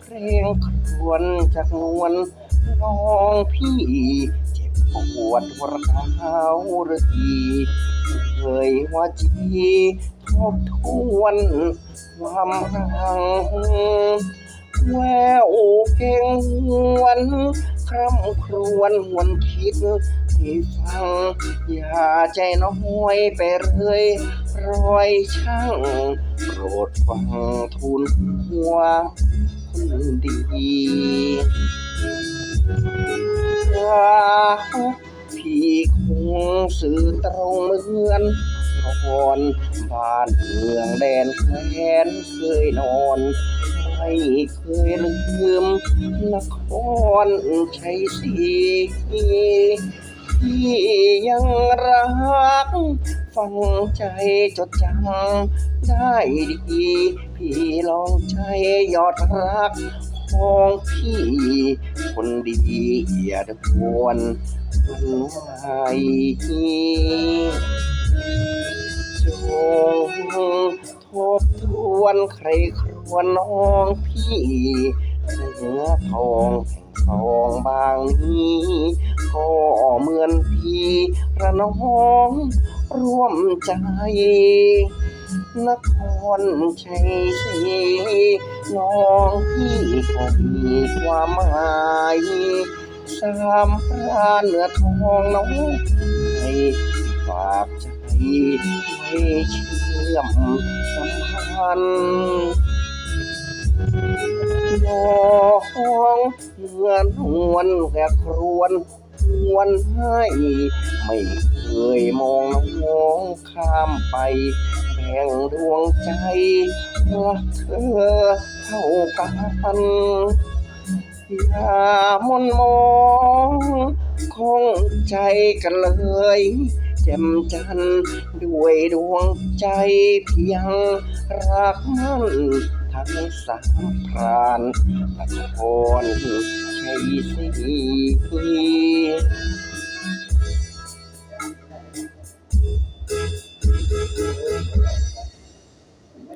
เพลงครวนจากนวลน้องพี่ เจ็บปวดวร้าวหรือทีเคยว่าจีทบทวนความรังแววเพลงหวนคร่ำครวญวนคิดให้ฟัง อย่าใจน้อยไปเลย รอยช่างโปรดฟังทูลหัวคนดีพี่คงสื่อตรงเหมือนก่อนบ้านเมืองแดนแคว้นเคยนอนไม่เคยลืมนครชัยศรี ที่ยังรัก ฟังใจจดจำได้ดี พี่ลองใจยอดรักของพี่ คนดีอย่าดวนมันไหวจงทบทวนใครครวนน้องพี่ เนื้อทองแห่งทองบางนี้ก็เหมือนพี่ระน้องร่วมใจ นครชัยศรีน้องพี่ก็มีความหมายสามพรานเนื้อทองน้องให้ฝากใจไว้เชื่อมสัมพันธ์ น้องเงื่อนหวนแค่ครวนหวนให้ ไม่เคยมองน้องข้ามไปแบ่งดวงใจรักเธอเท่ากันอย่ามนมองคงใจกันเลยแจ่มจันด้วยดวงใจเพียงรักมัน ทั้งสามพรานละครชัยศรี